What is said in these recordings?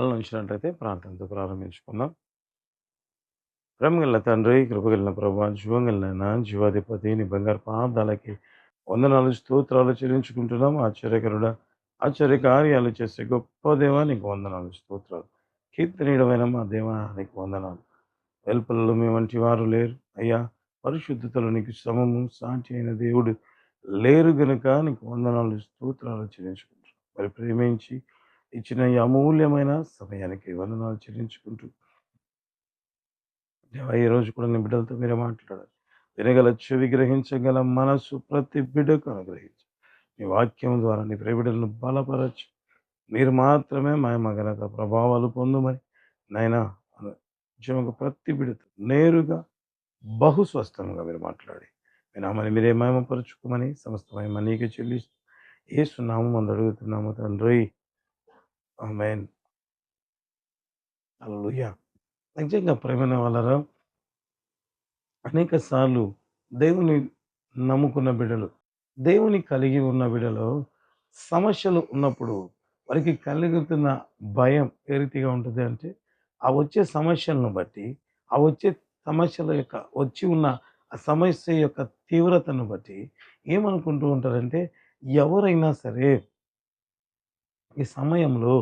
కళ్ళు ఉంచినట్లయితే ప్రార్థనతో ప్రారంభించుకుందాం. ప్రేమగల తండ్రి కృపగలిగిన ప్రభా జీవంగలిన జీవాధిపతి నీ బంగారు పాదాలకి వందనాలు స్తోత్రాలు చెల్లించుకుంటున్నాం. ఆశ్చర్యకరుడ ఆశ్చర్య కార్యాలు చేసే గొప్ప దేవా నీకు వందనాలు స్తోత్రాలు. కీర్తనీయడమైన మా దేవా నీకు వందనాలు. వెల్పలలో మీ వంటి వారు లేరు. అయ్యా పరిశుద్ధతలో నీకు సమము సాటి అయిన దేవుడు లేరు గనుక నీకు వందనాలు స్తోత్రాలు చెల్లించుకుంటున్నాం. మరి ప్రేమించి ఇచ్చిన ఈ అమూల్యమైన సమయానికి వందనాలు చెల్లించుకుంటూ దేవా ఈ రోజు కూడా నీ బిడ్డలతో మీరే మాట్లాడాలి. వినగల చెవి గ్రహించగల మనస్సు ప్రతి బిడ్డకు అనుగ్రహించు. నీ వాక్యం ద్వారా నీ ప్రేమిడలను బలపరచు. మీరు మాత్రమే మా ప్రభావాలు పొందుమని నాయనా నిజంగా ప్రతి బిడ్డతో నేరుగా బహు స్వస్థంగా మీరు మాట్లాడి. మీ నామని మీరే మహిమపరచుకోమని సమస్తమహిమ నీకే చెల్లిస్తూ ఏ నామం అందు అడుగుతున్నాము తండ్రి. ఆమెన్. అల్లుయ్య నిజంగా ప్రేమైన వాళ్ళరా అనేక సార్లు దేవుని నమ్ముకున్న బిడ్డలు దేవుని కలిగి ఉన్న బిడ్డలు సమస్యలు ఉన్నప్పుడు వారికి కలుగుతున్న భయం ఏ రీతిగా ఉంటుంది అంటే ఆ వచ్చే సమస్యలను బట్టి ఆ వచ్చే సమస్యల యొక్క వచ్చి ఉన్న ఆ సమస్య యొక్క తీవ్రతను బట్టి ఏమనుకుంటూ ఉంటారంటే ఎవరైనా సరే ఈ సమయంలో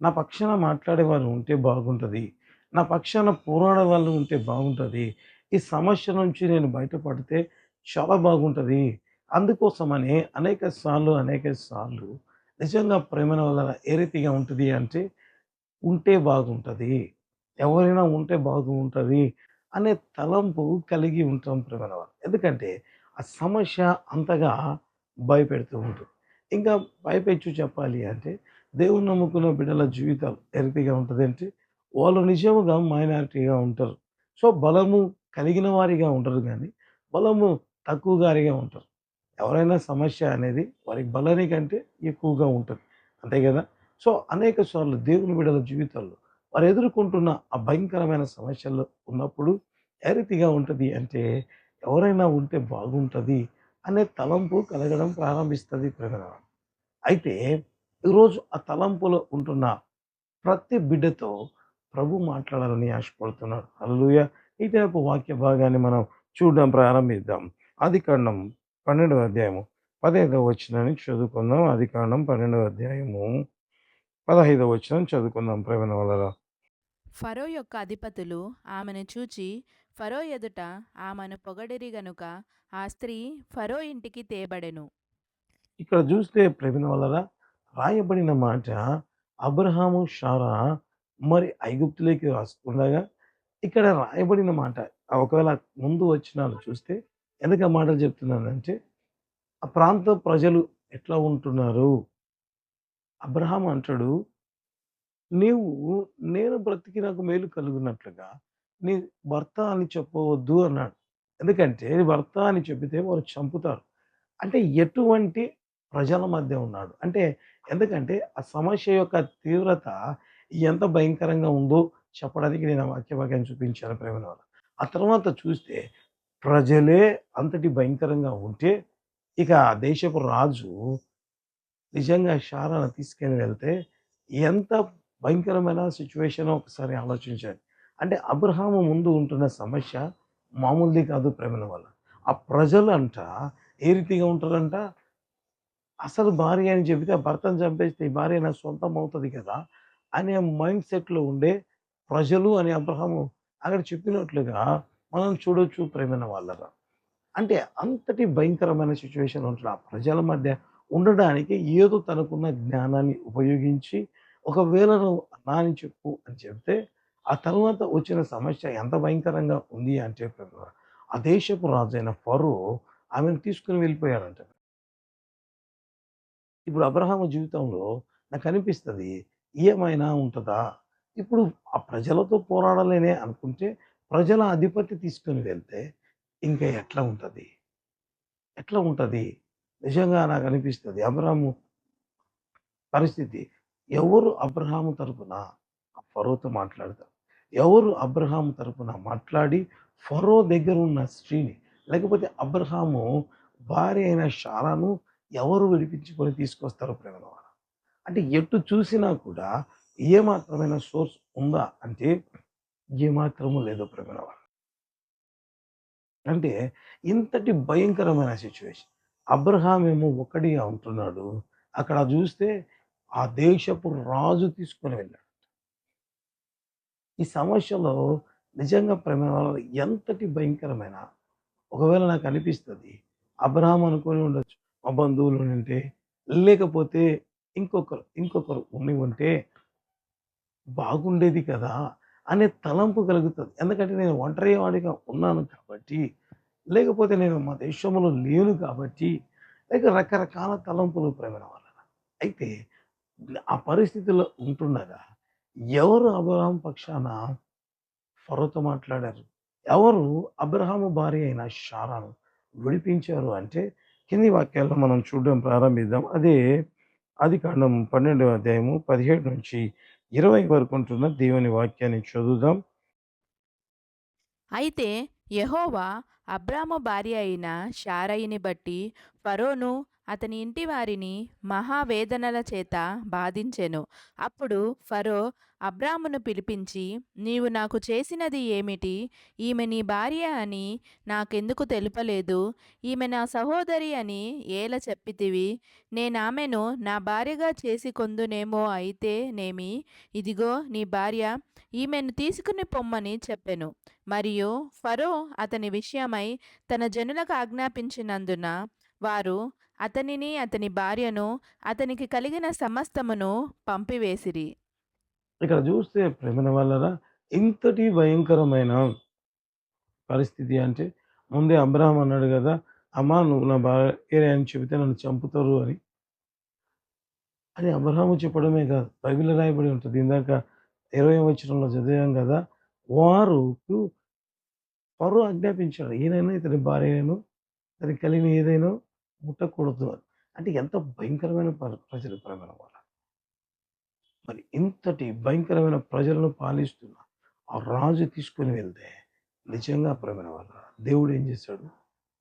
నా పక్షాన మాట్లాడే వాళ్ళు ఉంటే బాగుంటుంది. నా పక్షాన పోరాడే వాళ్ళు ఉంటే బాగుంటుంది. ఈ సమస్య నుంచి నేను బయటపడితే చాలా బాగుంటుంది. అందుకోసమని అనేక సార్లు అనేక సార్లు నిజంగా ప్రేమన వల్ల ఏ రీతిగా ఉంటుంది అంటే ఉంటే బాగుంటుంది. ఎవరైనా ఉంటే బాగుంటుంది అనే తలంపు కలిగి ఉంటాం ప్రేమన వల్ల. ఎందుకంటే ఆ సమస్య అంతగా భయపెడుతూ ఉంటుంది. ఇంకా భయపెచ్చు చెప్పాలి అంటే దేవుని నమ్ముకున్న బిడ్డల జీవితాలు ఏ ఉంటుందంటే వాళ్ళు నిజముగా మైనారిటీగా ఉంటారు. సో బలము కలిగిన వారిగా ఉంటారు కానీ బలము తక్కువ గారిగా ఉంటారు. ఎవరైనా సమస్య అనేది వారి బలాని కంటే ఎక్కువగా ఉంటుంది. అంతే కదా? సో అనేక సార్లు దేవుని బిడ్డల జీవితాల్లో వారు ఎదుర్కొంటున్న ఆ భయంకరమైన సమస్యలు ఉన్నప్పుడు ఏ రీతిగా ఉంటుంది అంటే ఎవరైనా ఉంటే బాగుంటుంది అనే తలంపు కలగడం ప్రారంభిస్తుంది ప్రజల అయితే ఈరోజు ఆ తలంపులో ఉంటున్న ప్రతి బిడ్డతో ప్రభు మాట్లాడాలని ఆశపడుతున్నాడు. అలలుయ ఈ టైపు వాక్య భాగాన్ని మనం చూడడం ప్రారంభిద్దాం. ఆది కాండం పన్నెండవ అధ్యాయము. పదహైదవ వచ్చినని చదువుకుందాం. ఆది కాండం పన్నెండవ అధ్యాయము. పదహైదవ వచ్చిన చదువుకుందాం ప్రేమ వల్ల ఫరో యొక్క అధిపతులు ఆమెను చూచి ఫరో ఎదుట ఆమెను పొగడిరి గనుక ఆ స్త్రీ ఫరో ఇంటికి తేబడెను. ఇక్కడ చూస్తే ప్రేమ వల్ల రాయబడిన మాట అబ్రహాము షారా మరి ఐగుప్తులోకి రాసుకుండగా ఇక్కడ రాయబడిన మాట ఒకవేళ ముందు వచ్చిన చూస్తే ఎందుకు మాటలు చెప్తున్నానంటే ఆ ప్రాంత ప్రజలు ఎట్లా ఉంటున్నారు? అబ్రహాం అంటాడు నీవు నేను బ్రతికి నాకు మేలు కలుగునట్లుగా నీ భర్త అని చెప్పవద్దు అన్నాడు. ఎందుకంటే భర్త అని చెబితే వారు చంపుతారు. అంటే ఎటువంటి ప్రజల మధ్య ఉన్నాడు. అంటే ఎందుకంటే ఆ సమస్య యొక్క తీవ్రత ఎంత భయంకరంగా ఉందో చెప్పడానికి నేను ఆ వాక్య చూపించాను ప్రేమల వల్ల. ఆ తర్వాత చూస్తే ప్రజలే అంతటి భయంకరంగా ఉంటే ఇక ఆ దేశపు రాజు నిజంగా షారాను తీసుకెళ్ళి వెళ్తే ఎంత భయంకరమైన సిచ్యువేషన్ ఒకసారి ఆలోచించాలి అంటే అబ్రహాము ముందు ఉంటున్న సమస్య మామూలుది కాదు ప్రేమల వల్ల. ఆ ప్రజలంట ఏ రీతిగా ఉంటారంట? అసలు భార్య అని చెబితే ఆ భర్తను చంపేస్తే ఈ భార్య నా సొంతం అవుతుంది కదా అనే మైండ్ సెట్లో ఉండే ప్రజలు అని అబ్రహము అక్కడ చెప్పినట్లుగా మనం చూడొచ్చు ప్రేమైన వాళ్ళగా. అంటే అంతటి భయంకరమైన సిచ్యువేషన్ ఉంటుంది ఆ ప్రజల మధ్య ఉండడానికి ఏదో తనకున్న జ్ఞానాన్ని ఉపయోగించి ఒకవేళ నువ్వు అని చెప్పు అని చెప్తే ఆ తర్వాత వచ్చిన సమస్య ఎంత భయంకరంగా ఉంది అని చెప్పారు ఆ దేశపు రాజు అయిన ఫరో ఆమెను తీసుకుని వెళ్ళిపోయాడంట. ఇప్పుడు అబ్రహాము జీవితంలో నాకు అనిపిస్తుంది ఏమైనా ఉంటుందా? ఇప్పుడు ఆ ప్రజలతో పోరాడలేనే అనుకుంటే ప్రజల అధిపతి తీసుకొని వెళ్తే ఇంకా ఎట్లా ఉంటుంది? ఎట్లా ఉంటుంది? నిజంగా నాకు అనిపిస్తుంది అబ్రహాము పరిస్థితి ఎవరు అబ్రహాము తరపున ఆ ఫరోతో మాట్లాడతారు ఎవరు అబ్రహాము తరపున మాట్లాడి ఫరో దగ్గర ఉన్న స్త్రీని లేకపోతే అబ్రహాము భార్య అయిన షారాను ఎవరు విడిపించుకొని తీసుకొస్తారు ప్రేమ అంటే ఎటు చూసినా కూడా ఏ మాత్రమైన సోర్స్ ఉందా అంటే ఏ మాత్రము లేదు ప్రేమైన అంటే ఇంతటి భయంకరమైన సిచ్యువేషన్. అబ్రహాం ఏమో ఒక్కడిగా ఉంటున్నాడు. అక్కడ చూస్తే ఆ దేశపు రాజు తీసుకొని వెళ్ళాడు. ఈ సమస్యలో నిజంగా ప్రేమ ఎంతటి భయంకరమైన ఒకవేళ నాకు అనిపిస్తుంది అబ్రహాం అనుకొని ఉండొచ్చు. మా బంధువులు ఉంటే లేకపోతే ఇంకొకరు ఇంకొకరు ఉండి ఉంటే బాగుండేది కదా అనే తలంపు కలుగుతుంది. ఎందుకంటే నేను ఒంటరి వాడిగా ఉన్నాను కాబట్టి లేకపోతే నేను మా దేశంలో లేను కాబట్టి లేక రకరకాల తలంపులు ప్రేమ వలన అయితే ఆ పరిస్థితిలో ఉంటుండగా ఎవరు అబ్రహాం పక్షాన ఫరోతో మాట్లాడారు? ఎవరు అబ్రహాము భార్య అయిన షారాను విడిపించారు అంటే కింది వాక్యాల్లో మనం చూడడం ప్రారంభిద్దాం. అదే అది కాండం పన్నెండవ అధ్యాయము పదిహేడు నుంచి ఇరవై వరకు ఉంటున్న దేవుని వాక్యాన్ని చదువుదాం. అయితే యహోవా అబ్రాము భార్య అయిన శారయిని బట్టి ఫరోను అతని ఇంటి వారిని మహావేదనల చేత బాధించెను. అప్పుడు ఫరో అబ్రామును పిలిపించి నీవు నాకు చేసినది ఏమిటి? ఈమె నీ భార్య అని నాకెందుకు తెలుపలేదు? ఈమె నా సహోదరి అని ఏల చెప్పితివి? నేనామెను నా భార్యగా చేసి కొందునేమో అయితే నేమి? ఇదిగో నీ భార్య ఈమెను తీసుకుని పొమ్మని చెప్పెను. మరియు ఫరో అతని విషయమై తన జనులకు ఆజ్ఞాపించినందున వారు అతనిని అతని భార్యను అతనికి కలిగిన సమస్తమును పంపివేసిరి. ఇక్కడ చూస్తే ప్రేమన వల్లరా ఇంతటి భయంకరమైన పరిస్థితి అంటే ముందే అబ్రహం అన్నాడు కదా అమ్మా నువ్వు నా భార్య అని చెబితే నన్ను చంపుతారు అని. అని అబ్రహాము చెప్పడమే కాదు బైబిల్ రాయబడి ఉంటుంది. ఇందాక ఇరవై వచనంలో చదివాం కదా వారు వారు ఆజ్ఞాపించాడు ఈయనైనా ఇతని భార్యను ఇతనికి కలిగిన ఏదైనా ముట్టకూడదు అని. అంటే ఎంత భయంకరమైన ప్రజలు ప్రేమ వాళ్ళ మరి ఇంతటి భయంకరమైన ప్రజలను పాలిస్తున్న ఆ రాజు తీసుకొని వెళ్తే నిజంగా ప్రేమ వాళ్ళ దేవుడు ఏం చేశాడు?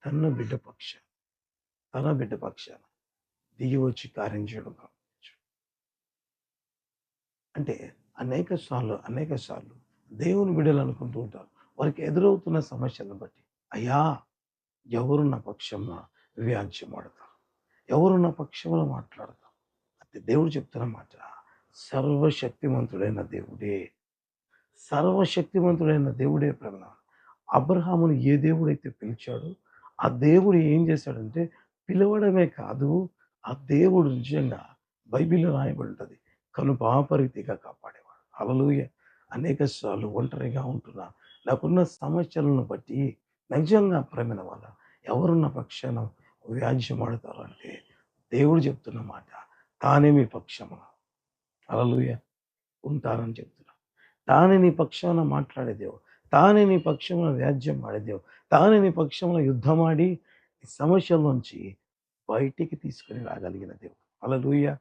తన బిడ్డ పక్ష తన బిడ్డ పక్షాన దిగి వచ్చి కార్యం చేయడం అంటే అనేక సార్లు అనేక సార్లు దేవుని బిడ్డలు అనుకుంటూ ఉంటారు. వారికి ఎదురవుతున్న సమస్యలను బట్టి అయ్యా ఎవరు నా పక్షంలో వ్యాజ్యం ఆడతాం ఎవరున్న పక్షంలో మాట్లాడతాం. అంటే దేవుడు చెప్తున్న మాట. సర్వశక్తిమంతుడైన దేవుడే. సర్వశక్తిమంతుడైన దేవుడే ప్రమణ అబ్రహామును ఏ దేవుడైతే పిలిచాడో ఆ దేవుడు ఏం చేశాడంటే పిలవడమే కాదు ఆ దేవుడు నిజంగా బైబిల్లో రాయబడి ఉంటుంది కను పాపరీతిగా కాపాడేవాడు. అలలుయ అనేక సార్లు ఒంటరిగా ఉంటున్నా నాకున్న సమస్యలను బట్టి నిజంగా ప్రేమిన వాళ్ళ. ఎవరున్న పక్షాన వ్యాజ్యమాడతారు అంటే దేవుడు చెప్తున్న మాట తానే మీ పక్షమా? అలలుయ ఉంటానని చెప్తున్నా. తానే నీ పక్షాన మాట్లాడే దేవుడు తానే నీ పక్షమున వ్యాజ్యం ఆడే దేవుడు తానే నీ పక్షమున యుద్ధమాడి సమస్యల నుంచి బయటికి తీసుకుని రాగలిగిన దేవుడు. అలలుయ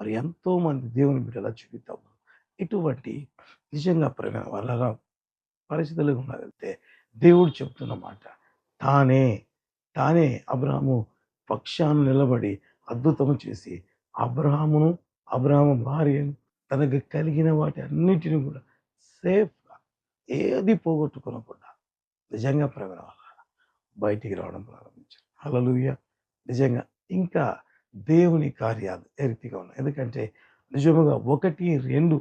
మరి ఎంతోమంది దేవుని బిడ్డలా చూపిద్దాము ఇటువంటి నిజంగా ప్రేమ వల్ల పరిస్థితులు వెళ్తే దేవుడు చెప్తున్న మాట తానే తానే అబ్రహాము పక్షాన్ని నిలబడి అద్భుతం చేసి అబ్రహామును అబ్రహాము భార్యను తనకు కలిగిన వాటి అన్నిటిని కూడా సేఫ్గా ఏది పోగొట్టుకోనకుండా నిజంగా ప్రేమ బయటికి రావడం ప్రారంభించారు. హల్లెలూయా! నిజంగా ఇంకా దేవుని కార్యాలు ఏ రీతిగా ఉన్నాయి? ఎందుకంటే నిజముగా ఒకటి రెండు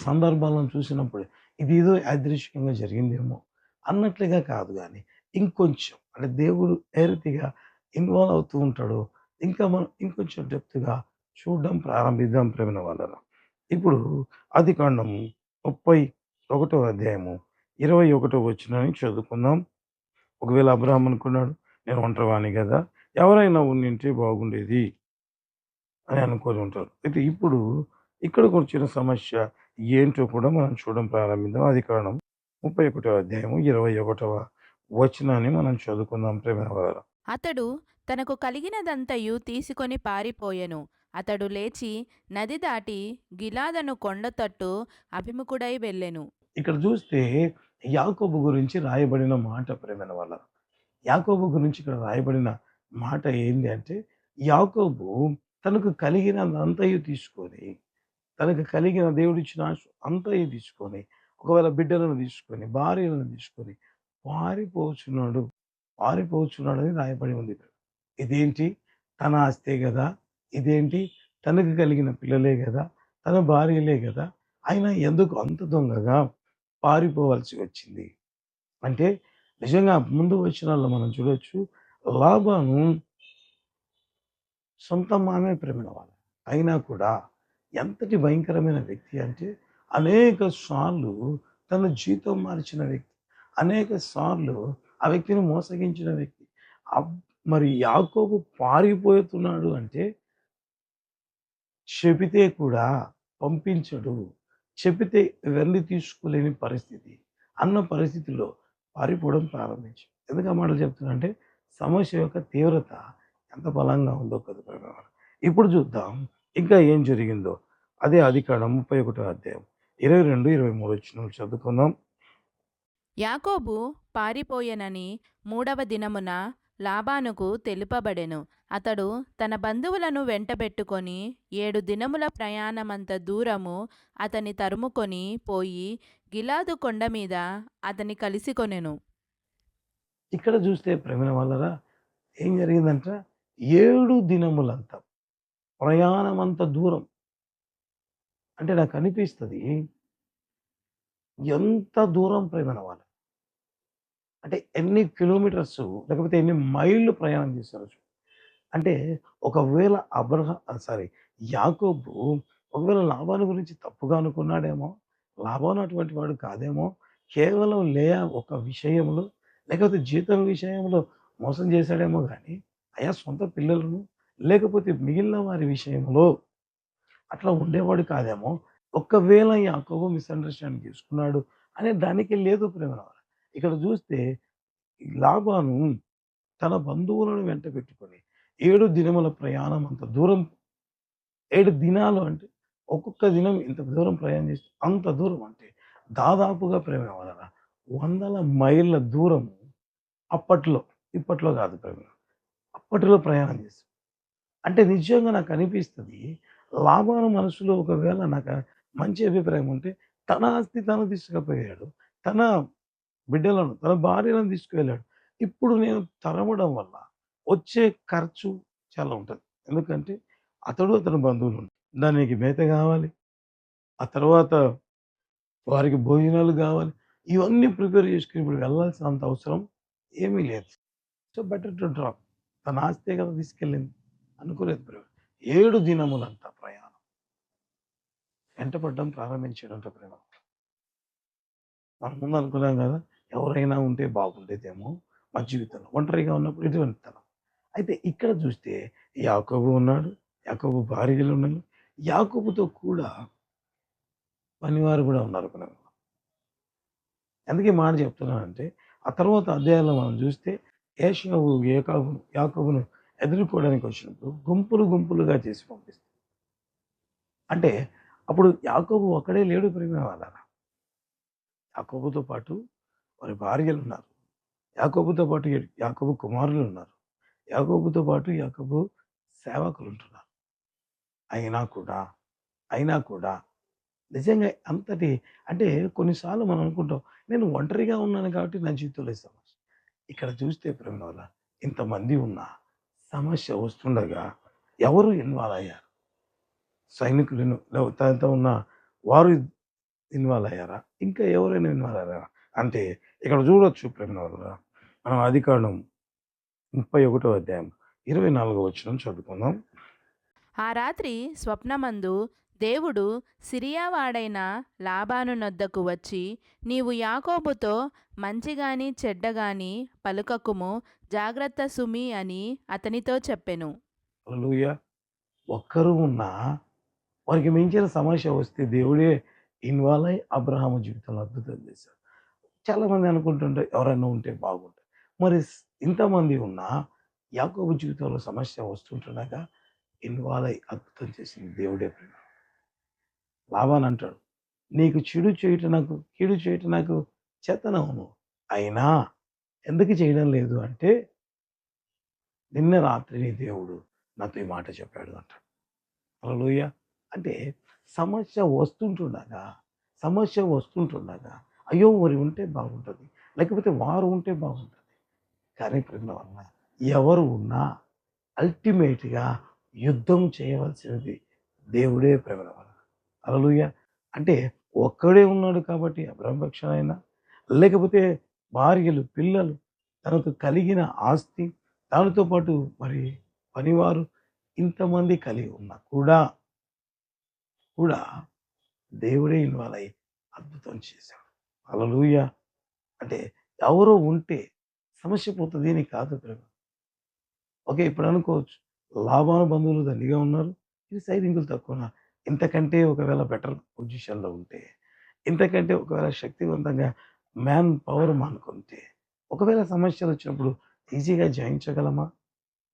సందర్భాలను చూసినప్పుడు ఇది ఏదో యాదృశ్యంగా జరిగిందేమో అన్నట్లుగా కాదు కానీ ఇంకొంచెం అంటే దేవుడు ఏ రీతిగా ఇన్వాల్వ్ అవుతూ ఉంటాడో ఇంకా మనం ఇంకొంచెం డెప్త్గా చూడడం ప్రారంభిద్దాం ప్రేమిన వాళ్ళను ఇప్పుడు అది కాండం ముప్పై ఒకటో అధ్యాయము ఇరవై ఒకటో వచ్చినని చదువుకుందాం. ఒకవేళ అబ్రహం అనుకున్నాడు నేను ఒంటరివాణి కదా ఎవరైనా ఉండింటే బాగుండేది అని అనుకొని ఉంటారు. అయితే ఇప్పుడు ఇక్కడికి వచ్చిన సమస్య ఏంటో కూడా మనం చూడడం ప్రారంభిద్దాం. అది కారణం ముప్పై ఒకటో అధ్యాయము ఇరవై ఒకటవ వచనాన్ని మనం చదువుకుందాం ప్రేమ వారు. అతడు తనకు కలిగినదంతయు తీసుకొని పారిపోయెను. అతడు లేచి నది దాటి గిలాదను కొండ తట్టు అభిముఖుడై వెళ్ళెను. ఇక్కడ చూస్తే యాకోబు గురించి రాయబడిన మాట ప్రేమైన వాళ్ళ యాకోబు గురించి ఇక్కడ రాయబడిన మాట ఏంది అంటే యాకోబు తనకు కలిగినదంతయు తీసుకొని తనకు కలిగిన దేవుడిచ్చిన అంతయు తీసుకొని ఒకవేళ బిడ్డలను తీసుకొని భార్యలను తీసుకొని పారిపోచున్నాడు. పారిపోచున్నాడు అని రాయబడి ఉంది ఇదేంటి? తన ఆస్తే కదా? ఇదేంటి? తనకు కలిగిన పిల్లలే కదా? తన భార్యలే కదా? అయినా ఎందుకు అంత దొంగగా పారిపోవాల్సి వచ్చింది? అంటే నిజంగా ముందు వచ్చిన మనం చూడొచ్చు లాభాను సొంత మామే ప్రేమిన అయినా కూడా ఎంతటి భయంకరమైన వ్యక్తి అంటే అనేక సార్లు తన జీతం మార్చిన వ్యక్తి అనేక సార్లు ఆ వ్యక్తిని మోసగించిన వ్యక్తి. మరి యాకోబు పారిపోతున్నాడు అంటే చెబితే కూడా పంపించడు. చెబితే వెళ్ళి తీసుకోలేని పరిస్థితి. అన్న పరిస్థితిలో పారిపోవడం ప్రారంభించు. ఎందుకు ఆ మాటలు చెప్తున్నా అంటే సమస్య యొక్క తీవ్రత ఎంత బలంగా ఉందో కదా ఇప్పుడు చూద్దాం ఇంకా ఏం జరిగిందో. అదే అధికారం ముప్పై ఒకటో అధ్యాయం. ఇరవై రెండు ఇరవై మూడు వచ్చిన చదువుకుందాం. యాకోబు పారిపోయెనని మూడవ దినమున లాబానుకు తెలుపబడెను. అతడు తన బంధువులను వెంటబెట్టుకొని ఏడు దినముల ప్రయాణమంత దూరము అతని తరుముకొని పోయి గిలాదు కొండ మీద అతని కలిసికొనెను ఇక్కడ చూస్తే ప్రేమ వల్లరా ఏం జరిగిందంట? ఏడు దినములంత ప్రయాణం అంత దూరం. అంటే నాకు అనిపిస్తుంది ఎంత దూరం ప్రేమ వాళ్ళ? అంటే ఎన్ని కిలోమీటర్స్ లేకపోతే ఎన్ని మైళ్ళు ప్రయాణం చేశారు అంటే ఒకవేళ అబ్రహ సారీ యాకోబు ఒకవేళ లాభాల గురించి తప్పుగా అనుకున్నాడేమో లాభం అటువంటి వాడు కాదేమో కేవలం లేయా ఒక విషయంలో లేకపోతే జీతం విషయంలో మోసం చేశాడేమో కానీ అయా సొంత పిల్లలను లేకపోతే మిగిలిన వారి విషయంలో అట్లా ఉండేవాడు కాదేమో ఒకవేళ యాకోబు మిస్అండర్స్టాండ్ చేసుకున్నాడు అనే దానికి లేదు ప్రేమ ఇక్కడ చూస్తే లాభాను తన బంధువులను వెంట పెట్టుకొని ఏడు దినముల ప్రయాణం అంత దూరం. ఏడు దినాలు అంటే ఒక్కొక్క దినం ఇంత దూరం ప్రయాణం చేస్తే అంత దూరం అంటే దాదాపుగా ప్రేమ వలన వందల మైళ్ళ దూరం అప్పట్లో ఇప్పట్లో కాదు ప్రేమ. అప్పట్లో ప్రయాణం చేస్తాం అంటే నిజంగా నాకు అనిపిస్తుంది లాభాల మనసులో ఒకవేళ నాకు మంచి అభిప్రాయం ఉంటే తన ఆస్తి తను తీసుకుపోయాడు తన బిడ్డలను తన భార్యలను తీసుకువెళ్ళాడు. ఇప్పుడు నేను తరవడం వల్ల వచ్చే ఖర్చు చాలా ఉంటుంది. ఎందుకంటే అతడు అతని బంధువులు దానికి మేత కావాలి. ఆ తర్వాత వారికి భోజనాలు కావాలి. ఇవన్నీ ప్రిపేర్ చేసుకుని ఇప్పుడు వెళ్ళాల్సిన అంత అవసరం ఏమీ లేదు. So better to drop. తన ఆస్తే కదా తీసుకెళ్ళింది. అనుకోలేదు ప్రేమ ఏడు దినములంట ప్రయాణం. వెంటపడడం ప్రారంభించాడంట ప్రేమ. మనం ముందు అనుకున్నాం కదా ఎవరైనా ఉంటే బాగుండేదేమో మా జీవితంలో. ఒంటరిగా ఉన్నప్పుడు ఇటువంటి తనం. అయితే ఇక్కడ చూస్తే యాకబు ఉన్నాడు యాకబు భార్యలు ఉన్నారు యాకబుతో కూడా పనివారు కూడా ఉన్నారు ప్రేమ ఎందుకే మాట చెప్తున్నానంటే ఆ తర్వాత అధ్యాయంలో మనం చూస్తే ఏషావు ఏకాబును యాకబును ఎదుర్కోవడానికి వచ్చినప్పుడు గుంపులు గుంపులుగా చేసి పంపిస్తుంది అంటే అప్పుడు యాకోబు ఒక్కడే లేడు ప్రేమ వాళ్ళ యాకోబుతో పాటు వారి భార్యలు ఉన్నారు యాకోబుతో పాటు యాకోబు కుమారులు ఉన్నారు యాకోబుతో పాటు యాకోబు సేవకులు ఉంటున్నారు అయినా కూడా అయినా కూడా నిజంగా అంతటి అంటే కొన్నిసార్లు మనం అనుకుంటాం నేను ఒంటరిగా ఉన్నాను కాబట్టి నా జీవితంలో సమస్య. ఇక్కడ చూస్తే ప్రేమ వల్ల ఇంతమంది ఉన్న సమస్య వస్తుండగా ఎవరు ఇన్వాల్వ్ అయ్యారు? సైనికులు తనతో ఉన్న వారు ఇన్వాల్వ్ అయ్యారా? ఇంకా ఎవరైనా ఇన్వాల్వ్ అయ్యారా? అంటే ఇక్కడ చూడొచ్చు ప్రేమ మనం అధికారం ముప్పై ఒకటో అధ్యాయం ఇరవై నాలుగో వచ్చిన చదువుకుందాం. ఆ రాత్రి స్వప్నమందు దేవుడు సిరియావాడైన లాబాను నొద్దకు వచ్చి నీవు యాకోబుతో మంచిగాని చెడ్డగాని పలుకకుము జాగ్రత్త సుమి అని అతనితో చెప్పెను. ఒక్కరు ఉన్నా వారికి మించిన సమస్య వస్తే దేవుడే ఇన్వాల్వ్ అయి అబ్రహాము జీవితంలో అద్భుతం చేశారు చాలామంది అనుకుంటుంటారు ఎవరైనా ఉంటే బాగుంటుంది. మరి ఇంతమంది ఉన్నా యాకోబు జీవితంలో సమస్య వస్తుంటుండగా ఇన్వాల్వ్ అయి అద్భుతం చేసింది దేవుడే ప్రేమ. లాభాన్ అంటాడు నీకు చెడు చేయట నాకు కీడు చేయట నాకు చేతనవును. అయినా ఎందుకు చేయడం లేదు అంటే నిన్న రాత్రిని దేవుడు నాతో ఈ మాట చెప్పాడు అంటాడు. హల్లెలూయా. అంటే సమస్య వస్తుంటుండగా సమస్య వస్తుంటుండగా అయ్యో! వారి ఉంటే బాగుంటుంది. లేకపోతే వారు ఉంటే బాగుంటుంది. కానీ క్రింద వల్ల ఎవరు ఉన్నా అల్టిమేట్గా యుద్ధం చేయవలసినది దేవుడే ప్రేమ వల్ల అలలుయ అంటే ఒక్కడే ఉన్నాడు కాబట్టి అబ్రహ్మపక్షణ అయినా లేకపోతే భార్యలు పిల్లలు తనకు కలిగిన ఆస్తి దానితో పాటు మరి పనివారు ఇంతమంది కలిగి ఉన్నా కూడా కూడా దేవుడే ఇన్వాల్వ్ అయ్యి అద్భుతం చేశాడు. అలలుయ అంటే ఎవరో ఉంటే సమస్య పోతుంది అని కాదు ప్రేమ ఓకే ఇప్పుడు అనుకోవచ్చు. లాభాను బంధువులు దండిగా ఉన్నారు. ఇది సైనికులు తక్కువ ఉన్నారు. ఇంతకంటే ఒకవేళ బెటర్ పొజిషన్లో ఉంటే ఇంతకంటే ఒకవేళ శక్తివంతంగా మ్యాన్ పవర్ అనుకుంటే ఒకవేళ సమస్యలు వచ్చినప్పుడు ఈజీగా జయించగలమా?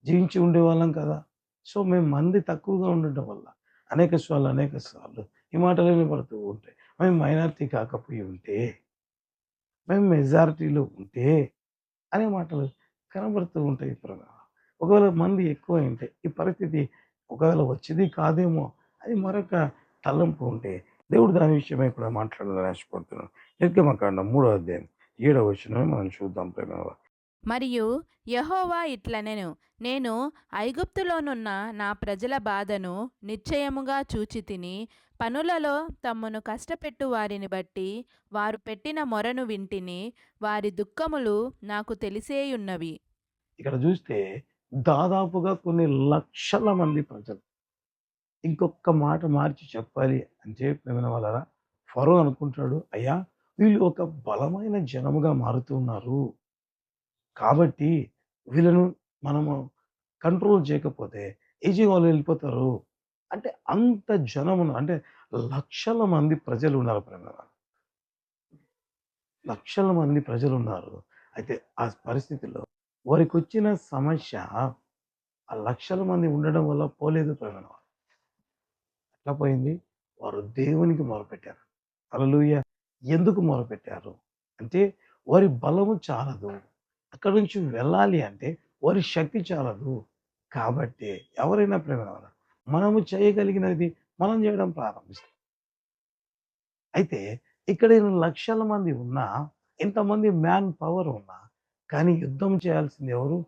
జయించి ఉండేవాళ్ళం కదా. సో మేము మంది తక్కువగా ఉండటం వల్ల అనేక సార్లు అనేక సార్లు ఈ మాటలు వినపడుతూ ఉంటాయి. మేము మైనారిటీ కాకపోయి ఉంటే మేము మెజారిటీలో ఉంటే అనే మాటలు కనబడుతూ ఉంటాయి ఇప్పుడు ఒకవేళ మంది ఎక్కువ ఉంటే ఈ పరిస్థితి ఒకవేళ వచ్చేది కాదేమో అది మరొక తలంపు ఉంటే దేవుడు దాని విషయమై కూడా మాట్లాడాలని ఆశపడుతున్నాను. నిర్గమకాండం మూడో అధ్యాయం ఏడవ విషయమే మనం చూద్దాం ప్రేమ మరియు యహోవా ఇట్లనెను నేను ఐగుప్తులోనున్న నా ప్రజల బాధను నిశ్చయముగా చూచి తిని పనులలో తమ్మును కష్టపెట్టు వారిని బట్టి వారు పెట్టిన మొరను వింటిని వారి దుఃఖములు నాకు తెలిసేయున్నవి. ఇక్కడ చూస్తే దాదాపుగా కొన్ని లక్షల మంది ప్రజలు. ఇంకొక మాట మార్చి చెప్పాలి అంటే ప్రేమ వాళ్ళరా? ఫరో అనుకుంటాడు అయ్యా వీళ్ళు ఒక బలమైన జనముగా మారుతున్నారు. కాబట్టి వీళ్ళను మనము కంట్రోల్ చేయకపోతే ఈజీ వాళ్ళు వెళ్ళిపోతారు. అంటే అంత జనమును అంటే లక్షల మంది ప్రజలు ఉన్నారు ప్రేమ లక్షల మంది ప్రజలు ఉన్నారు అయితే ఆ పరిస్థితిలో వారికి వచ్చిన సమస్య ఆ లక్షల మంది ఉండడం వల్ల పోలేదు ప్రేమ ఎట్లా పోయింది? వారు దేవునికి మొరపెట్టారు. అలలుయ ఎందుకు మొరపెట్టారు? అంటే వారి బలము చాలదు. అక్కడి నుంచి వెళ్ళాలి అంటే వారి శక్తి చాలదు. కాబట్టి ఎవరైనా ప్రేమ మనము చేయగలిగినది మనం చేయడం ప్రారంభిస్తాం. అయితే ఇక్కడ లక్షల మంది ఉన్నా ఇంతమంది మ్యాన్ పవర్ ఉన్నా కానీ యుద్ధం చేయాల్సింది ఎవరు?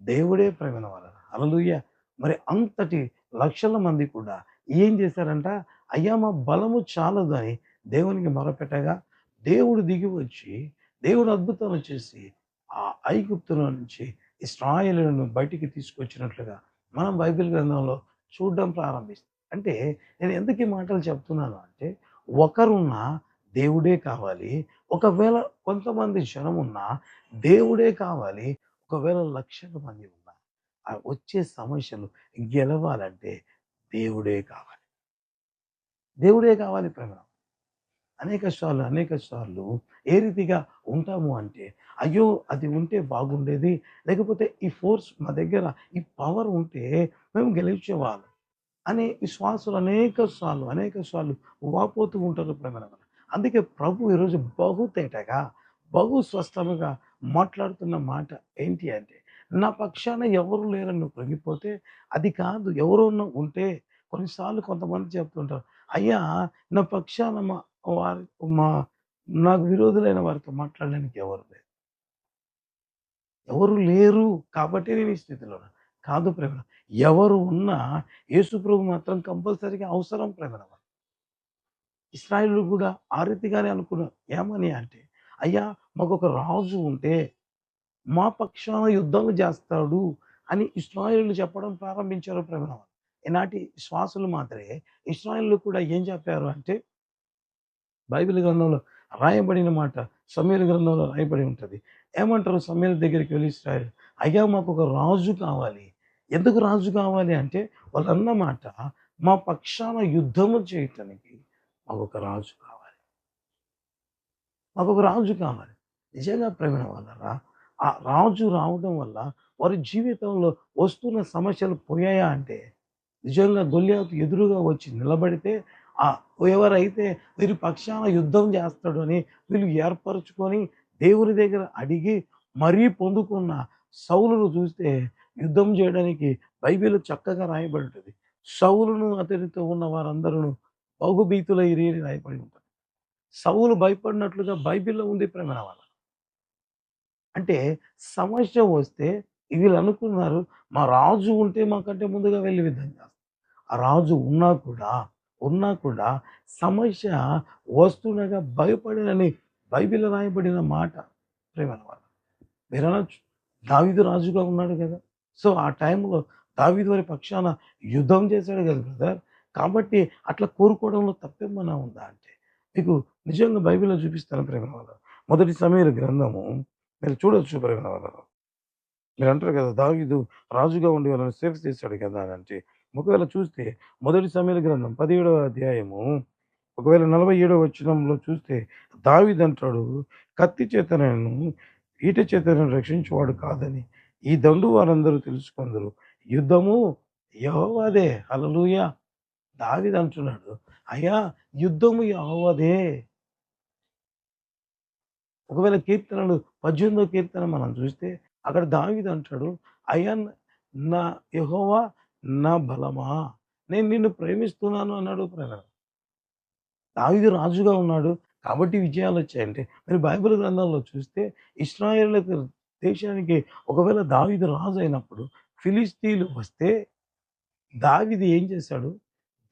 దేవుడే ప్రేమ వలన. అలలుయ్య మరి అంతటి లక్షల మంది కూడా ఏం చేశారంట? అయ్యా మా బలము చాలదు అని దేవునికి మొరపెట్టగా దేవుడు దిగి వచ్చి దేవుడు అద్భుతాలు చేసి ఆ ఐగుప్తుల నుంచి ఇస్రాయేలులను బయటికి తీసుకొచ్చినట్లుగా మనం బైబిల్ గ్రంథంలో చూడడం ప్రారంభిస్తుంది అంటే నేను ఎందుకు ఈ మాటలు చెప్తున్నాను అంటే ఒకరున్నా దేవుడే కావాలి. ఒకవేళ కొంతమంది జనం ఉన్నా దేవుడే కావాలి. ఒకవేళ లక్షల మంది ఉన్నా ఆ వచ్చే సమస్యలు గెలవాలంటే దేవుడే కావాలి. దేవుడే కావాలి ప్రేమ అనేక సార్లు అనేక సార్లు ఏ రీతిగా ఉంటాము అంటే అయ్యో అది ఉంటే బాగుండేది. లేకపోతే ఈ ఫోర్స్ మా దగ్గర ఈ పవర్ ఉంటే మేము గెలిచేవాళ్ళం అనే విశ్వాసులు అనేక సార్లు అనేక సార్లు వాపోతూ ఉంటారు ప్రేమ అందుకే ప్రభు ఈరోజు బహుతేటగా బహు స్పష్టముగా మాట్లాడుతున్న మాట ఏంటి అంటే నా పక్షాన ఎవరు లేరని నువ్వు కృంగిపోతే అది కాదు ఎవరన్నా ఉంటే కొన్నిసార్లు కొంతమంది చెప్తుంటారు అయ్యా నా పక్షాన మా వారి మా నాకు విరోధులైన వారితో మాట్లాడడానికి ఎవరు లేరు. ఎవరు లేరు కాబట్టి నేను ఈ స్థితిలో కాదు ప్రేమ ఎవరు ఉన్నా యేసు ప్రభు మాత్రం కంపల్సరీగా అవసరం ప్రేమ ఇస్రాయిల్ కూడా ఆ రీతిగానే అనుకున్నారు. ఏమని అంటే అయ్యా మాకు ఒక రాజు ఉంటే మా పక్షాన యుద్ధం చేస్తాడు అని ఇస్రాయిల్ చెప్పడం ప్రారంభించారు ప్రేమ ఈనాటి శ్వాసలు మాత్రమే ఇస్రాయిల్ కూడా ఏం చెప్పారు అంటే బైబిల్ గ్రంథంలో రాయబడిన మాట సమీర గ్రంథంలో రాయబడి ఉంటుంది. ఏమంటారు సమీర దగ్గరికి వెళ్ళి ఇస్రాయిల్? అయ్యా మాకు ఒక రాజు కావాలి. ఎందుకు రాజు కావాలి? అంటే వాళ్ళు అన్నమాట మా పక్షాన యుద్ధము చేయటానికి మాకు ఒక రాజు కావాలి. మాకు ఒక రాజు కావాలి. నిజంగా ప్రేమ వల్ల ఆ రాజు రావడం వల్ల వారి జీవితంలో వస్తున్న సమస్యలు పోయాయా అంటే నిజంగా గొల్లియాకు ఎదురుగా వచ్చి నిలబడితే ఆ ఎవరైతే వీరి పక్షాన యుద్ధం చేస్తాడు అని వీళ్ళు ఏర్పరచుకొని దేవుని దగ్గర అడిగి మరీ పొందుకున్న సౌలును చూస్తే యుద్ధం చేయడానికి బైబిల్ చక్కగా రాయబడి ఉంటుంది సౌలును అతనితో ఉన్న వారందరూ బహుభీతుల ఇరియని రాయబడి ఉంటుంది సౌలు భయపడినట్లుగా బైబిల్లో ఉంది ప్రేమ వాళ్ళ అంటే సమస్య వస్తే వీళ్ళు అనుకున్నారు మా రాజు ఉంటే మాకంటే ముందుగా వెళ్ళి యుద్ధం చేస్తారు రాజు ఉన్నా కూడా ఉన్నా కూడా సమస్య వస్తుండగా భయపడినని బైబిల్లో రాయబడిన మాట ప్రేమ వాళ్ళ మీరు అనొచ్చు దావీదు రాజుగా ఉన్నాడు కదా. సో ఆ టైంలో దావిదు వారి పక్షాన యుద్ధం చేశాడు కదా బ్రదర్. కాబట్టి అట్లా కోరుకోవడంలో తప్పేమన్నా ఉందా అంటే మీకు నిజంగా బైబిల్లో చూపిస్తాను ప్రేమ వాళ్ళ మొదటి సమయంలో గ్రంథము మీరు చూడొచ్చు ప్రేమ వాళ్ళ మీరు అంటారు కదా దావీదు రాజుగా ఉండి వాళ్ళని సేఫ్ చేశాడు కదా అని అంటే ఒకవేళ చూస్తే మొదటి సమయాల గ్రంథం పదిహేడవ అధ్యాయము ఒకవేళ నలభై ఏడవ వచనంలో చూస్తే దావిదంటాడు కత్తి చేతనను ఈట చేతనను రక్షించేవాడు కాదని ఈ దండు వారందరూ తెలుసుకుందరు. యుద్ధము యహోవాదే అలలుయ దావిదంటున్నాడు అయ్యా యుద్ధము యహోవాదే! ఒకవేళ కీర్తనలు పద్దెనిమిదో కీర్తన మనం చూస్తే అక్కడ దావిదంటాడు అయ్యా నా యహోవా నా బలమా? నేను నిన్ను ప్రేమిస్తున్నాను అన్నాడు ప్రేమ దావిది రాజుగా ఉన్నాడు కాబట్టి విజయాలు వచ్చాయంటే మరి బైబిల్ గ్రంథాల్లో చూస్తే ఇస్రాయేళ్ళకు దేశానికి ఒకవేళ దావిది రాజు అయినప్పుడు ఫిలిస్తీన్లు వస్తే దావిది ఏం చేశాడు?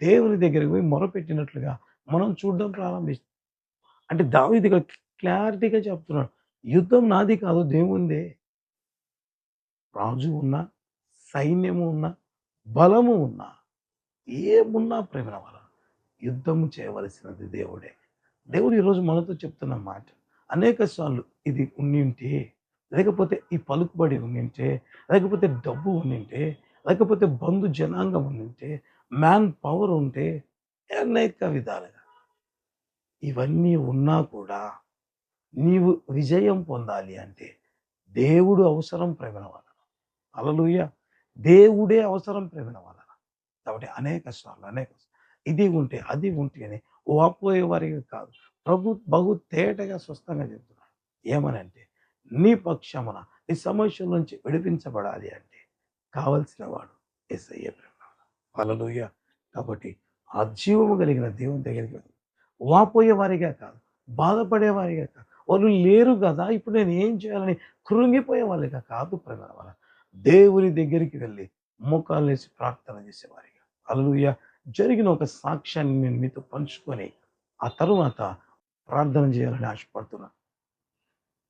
దేవుని దగ్గరికి పోయి మొరపెట్టినట్లుగా మనం చూడడం ప్రారంభిస్తాం అంటే దావిది క్లారిటీగా చెప్తున్నాడు యుద్ధం నాది కాదు దేవుందే. రాజు ఉన్నా సైన్యము ఉన్నా బలము ఉన్నా ఏమున్నా ప్రేమ వల్ల యుద్ధము చేయవలసినది దేవుడే. దేవుడు ఈరోజు మనతో చెప్తున్న మాట అనేక సార్లు ఇది ఉండింటే లేకపోతే ఈ పలుకుబడి ఉండింటే లేకపోతే డబ్బు ఉండింటే లేకపోతే బంధు జనాంగం ఉండింటే మ్యాన్ పవర్ ఉంటే అనేక విధాలుగా. ఇవన్నీ ఉన్నా కూడా నీవు విజయం పొందాలి అంటే దేవుడు అవసరం ప్రేమన వలన అలలుయ దేవుడే అవసరం ప్రేమల వలన. కాబట్టి అనేక సార్లు అనేక ఇది ఉంటే అది ఉంటే అని వాపోయే వారికి కాదు. ప్రభు బహు తేటగా స్వస్థంగా చెప్తున్నాడు. ఏమనంటే నీ పక్షమున నీ సమస్యల నుంచి విడిపించబడాలి అంటే కావలసిన వాడు ఎస్ఐఏ ప్రేమ అలలుయ కాబట్టి ఆ జీవము కలిగిన దేవుని దగ్గరికి వాపోయే వారిగా కాదు బాధపడే వారిగా కాదు. వాళ్ళు లేరు కదా ఇప్పుడు నేను ఏం చేయాలని కృంగిపోయే వాళ్ళగా కాదు ప్రేమ వల్ల దేవుని దగ్గరికి వెళ్ళి మోకాలు వేసి ప్రార్థన చేసేవారిగా. అలలుయ జరిగిన ఒక సాక్ష్యాన్ని నేను మీతో పంచుకొని ఆ తరువాత ప్రార్థన చేయాలని ఆశపడుతున్నాను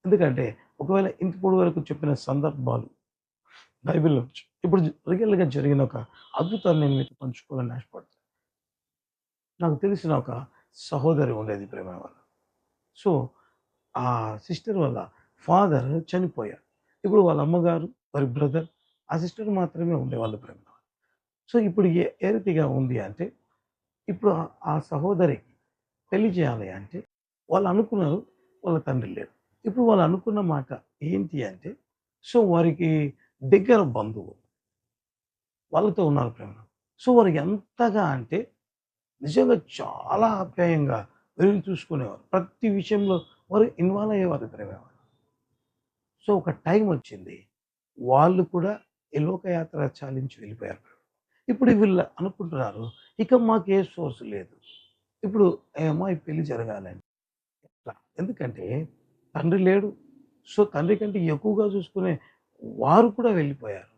ఎందుకంటే ఒకవేళ ఇంతప్పుడు వరకు చెప్పిన సందర్భాలు బైబిల్లో ఇప్పుడు రియల్గా జరిగిన ఒక అద్భుతాన్ని నేను మీతో పంచుకోవాలని ఆశపడుతున్నాను నాకు తెలిసిన ఒక సహోదరి ఉండేది ప్రేమ వల్ల. సో ఆ సిస్టర్ వల్ల ఫాదర్ చనిపోయారు. ఇప్పుడు వాళ్ళ అమ్మగారు వారి బ్రదర్ ఆ సిస్టర్ మాత్రమే ఉండేవాళ్ళు ప్రేమ సో ఇప్పుడు ఏ ఏ రీతిగా ఉంది అంటే ఇప్పుడు ఆ- సహోదరికి పెళ్ళి చేయాలి అంటే వాళ్ళు అనుకున్నారు వాళ్ళ తండ్రి లేరు. ఇప్పుడు వాళ్ళు అనుకున్న మాట ఏంటి అంటే సో వారికి దగ్గర బంధువు వాళ్ళతో ఉన్నారు ప్రేమ సో వారు ఎంతగా అంటే నిజంగా చాలా ఆప్యాయంగా వీరిని చూసుకునేవారు. ప్రతి విషయంలో వారు ఇన్వాల్వ్ అయ్యేవారు ప్రేమ సో ఒక టైం వచ్చింది వాళ్ళు కూడా ఈ చాలించి వెళ్ళిపోయారు. ఇప్పుడు వీళ్ళు అనుకుంటున్నారు ఇక మాకు ఏ సోర్స్ లేదు. ఇప్పుడు ఏమో ఈ పెళ్ళి జరగాలని. ఎట్లా? ఎందుకంటే తండ్రి లేడు. సో తండ్రి కంటే ఎక్కువగా చూసుకునే వారు కూడా వెళ్ళిపోయారు.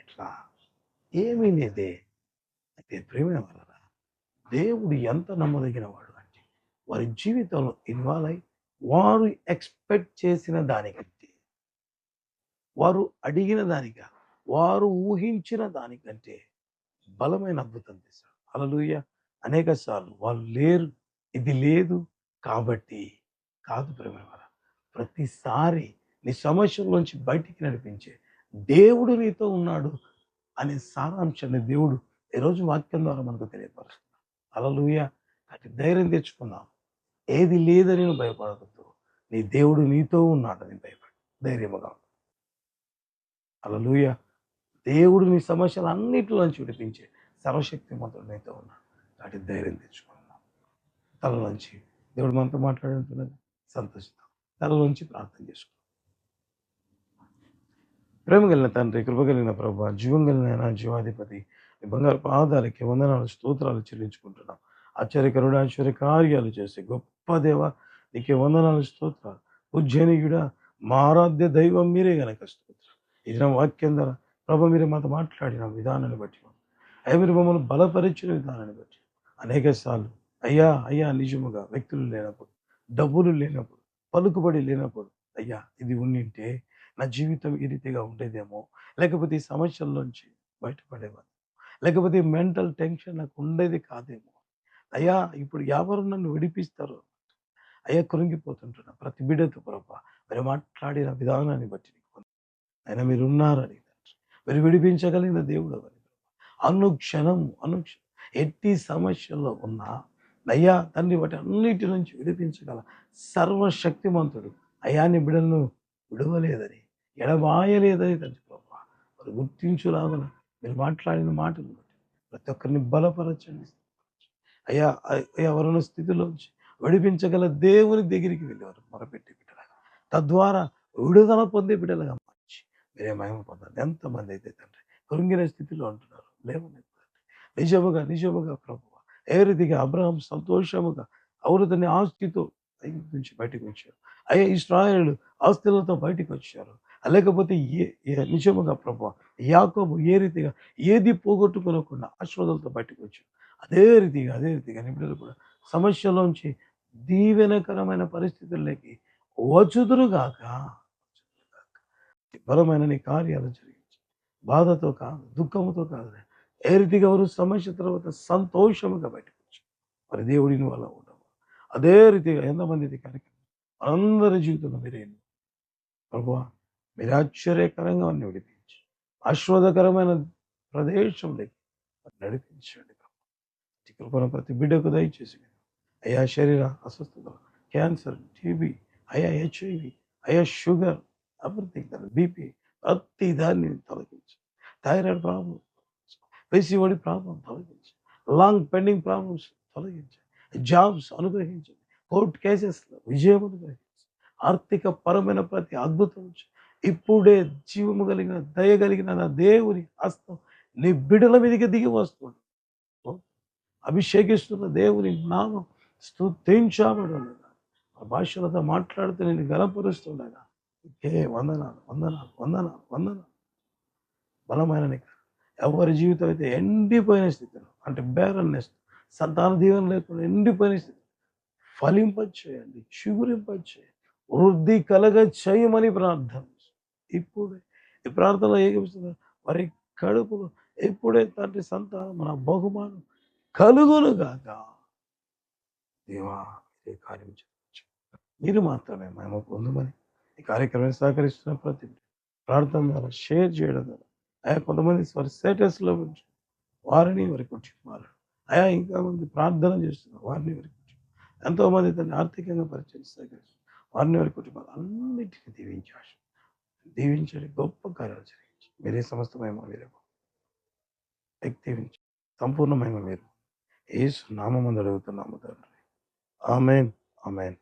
ఎట్లా? ఏమీ లేదే. అయితే ప్రేమ వలన దేవుడు ఎంత నమ్మదగిన వాడు అంటే వారి జీవితంలో ఇన్వాల్వ్ అయి వారు ఎక్స్పెక్ట్ చేసిన దానికంటే వారు అడిగిన దానిగా వారు ఊహించిన దానికంటే బలమైన అద్భుతం చేశాడు. అలలుయ అనేక సార్లు వాళ్ళు లేరు. ఇది లేదు కాబట్టి కాదు ప్రేమ ప్రతిసారి నీ సమస్యల్లోంచి బయటికి నడిపించే దేవుడు నీతో ఉన్నాడు అనే సారాంశాన్ని దేవుడు ఈరోజు వాక్యం ద్వారా మనకు తెలియపరుస్తున్నాడు. అలలుయ అటు ధైర్యం తెచ్చుకుందాం. ఏది లేదని భయపడకూడదు నీ దేవుడు నీతో ఉన్నాడని భయపడు. ధైర్యముగా అలలుయ దేవుడు మీ సమస్యలు అన్నిటిలోంచి విడిపించే సర్వశక్తిమంతుడు నీతో ఉన్నాడు వాటి ధైర్యం తెచ్చుకున్నాం తలలోంచి దేవుడు మనతో మాట్లాడుతున్నది సంతోషిస్తాం తలలోంచి ప్రార్థన చేసుకున్నాం ప్రేమ కలిగిన తండ్రి కృప కలిగిన ప్రభా జీవం కలిగిన జీవాధిపతి బంగారు పాదాలకి వందనాలు స్తోత్రాలు చెల్లించుకుంటున్నాం. ఆశ్చర్యకరుడు ఆశ్చర్య కార్యాలు చేసే గొప్ప దేవ నీకే వందనాలు స్తోత్రాలు. ఉజ్జనియుడా మారాధ్య దైవం మీరే గనక స్తోత్రం. ఇది నా వాక్యం ద్వారా ప్రభు మీరు మాతో మాట్లాడిన విధానాన్ని బట్టి. అయ్యా మీరు మమ్మల్ని బలపరిచిన విధానాన్ని బట్టి. అనేక సార్లు. అయ్యా అయ్యా నిజముగా వ్యక్తులు లేనప్పుడు డబ్బులు లేనప్పుడు పలుకుబడి లేనప్పుడు అయ్యా ఇది ఉండింటే నా జీవితం ఈ రీతిగా ఉండేదేమో. లేకపోతే ఈ సమస్యల్లోంచి బయటపడేవాడు లేకపోతే మెంటల్ టెన్షన్ నాకు ఉండేది కాదేమో. అయ్యా ఇప్పుడు ఎవరు నన్ను విడిపిస్తారు? అయ్యా కృంగిపోతుంటున్నా. ప్రతి బిడ్డతో ప్రభా మీరు మాట్లాడిన విధానాన్ని బట్టి. ఆయన మీరున్నారని మీరు మీరు విడిపించగలిగిన దేవుడు అని అనుక్షణం అనుక్షణం ఎట్టి సమస్యల్లో ఉన్నా అయ్యా తండ్రి వాటి అన్నిటి నుంచి విడిపించగల సర్వశక్తిమంతుడు. నీ బిడలను విడవలేదని ఎడబాయలేదని తండ్రి ప్రభా వారు గుర్తించులాగన మీరు మాట్లాడిన మాటలు బట్టి ప్రతి ఒక్కరిని బలపరచండి. అయ్యా అయ్యా స్థితిలోంచి విడిపించగల దేవుని దగ్గరికి వెళ్ళేవారు మొరపెట్టి బిడ్డలుగా తద్వారా విడుదల పొందే బిడ్డలుగా మీరే మహిమ పొందండి ఎంతమంది అయితే తండ్రి కృంగిన స్థితిలో ఉంటున్నారు? లేవని నిజముగా నిజముగా ప్రభు ఏ రీతిగా అబ్రహం సంతోషముగా ఎవరు తన ఆస్తితో నుంచి బయటకు వచ్చారు. అయ్యా ఇస్రాయలు ఆస్తులతో బయటకు వచ్చారు. లేకపోతే ఏ నిజముగా ప్రభు యాకోబు ఏ రీతిగా ఏది పోగొట్టుకోనకుండా ఆశ్వాదాలతో బయటకు వచ్చారు? అదే రీతిగా అదే రీతిగా నిపుణులు కూడా సమస్యలోంచి దీవెనకరమైన పరిస్థితుల్లోకి వచ్చుదురుగాక బలమైన నీ కార్యాలు జరిగించి. బాధతో కాదు దుఃఖముతో కాదు. ఏ రీతిగా వారు సమస్య తర్వాత సంతోషముగా బయటకు వచ్చారు మరి దేవుడిని వల్ల ఉండవు. అదే రీతిగా ఎంతమంది కార్యక్రమం? అందరి జీవితంలో మీరే ప్రభు మీరు ఆశ్చర్యకరంగా వారిని విడిపించి. ఆశ్వాదకరమైన ప్రదేశంలోకి నడిపించండి కృపణ ప్రతి బిడ్డకు దయచేసి అయా శరీర అస్వస్థత క్యాన్సర్ టీబీ అయా హెచ్ఐవి అయా షుగర్ ఎవ్రీథింగ్ బీపీ ప్రతి దాన్ని తొలగించు థైరాయిడ్ ప్రాబ్లం పేసీఓడి ప్రాబ్లం తొలగించు లాంగ్ పెండింగ్ ప్రాబ్లమ్స్ తొలగించు జాబ్స్ అనుగ్రహించండి కోర్టు కేసెస్లో విజయం అనుగ్రహించు ఆర్థిక పరమైన ప్రతి అద్భుతం ఇప్పుడే జీవము కలిగిన దయ కలిగిన నా దేవుని హస్తం నీ బిడల మీదకి దిగి వస్తుంది అభిషేకిస్తున్న దేవుని నామం స్తుతించబడుండగా ఆ భాషలతో మాట్లాడుతూ నేను గలపరుస్తుండగా ఏ వందనాలు వందనాలు వందనాలు వందనాలు. బలమైన నీకు. ఎవరి జీవితం అయితే ఎండిపోయిన స్థితిలో అంటే బేరన్నెస్ సంతాన దీవెన లేకుండా ఎండిపోయిన స్థితి. ఫలింపచేయండి చిగురింపచేయండి వృద్ధి కలగ చేయమని ప్రార్థన ఇప్పుడే ఈ ప్రార్థనలో ఏమిస్తుంది వారి కడుపులో ఎప్పుడే తండ్రి సంతానం మన బహుమానం కలుగును గాక. దేవా ఇదే కార్యం చేయవచ్చు మీరు మాత్రమే మేము పొందమని ఈ కార్యక్రమాన్ని సహకరిస్తున్న ప్రతి ప్రార్థన ద్వారా షేర్ చేయడం ద్వారా. ఆయా కొంతమంది వారి స్టేటస్లో ఉంచి వారిని వారి కుటుంబాలు ఆయా ఇంకా మంది ప్రార్థన చేస్తున్నారు వారిని వారి కుటుంబం ఎంతోమంది తన ఆర్థికంగా పరిచయం సహకరిస్తున్నారు వారిని వారి కుటుంబాలు అన్నింటినీ దీవించారు దీవించండి. గొప్ప కార్యాలు జరిగించి. మీరే సమస్తమేమో మీరే దీవించి. సంపూర్ణమైన మీరు. ఏసు నామందు అడుగుతున్నాము తండ్రి. ఆమెన్. ఆమెన్.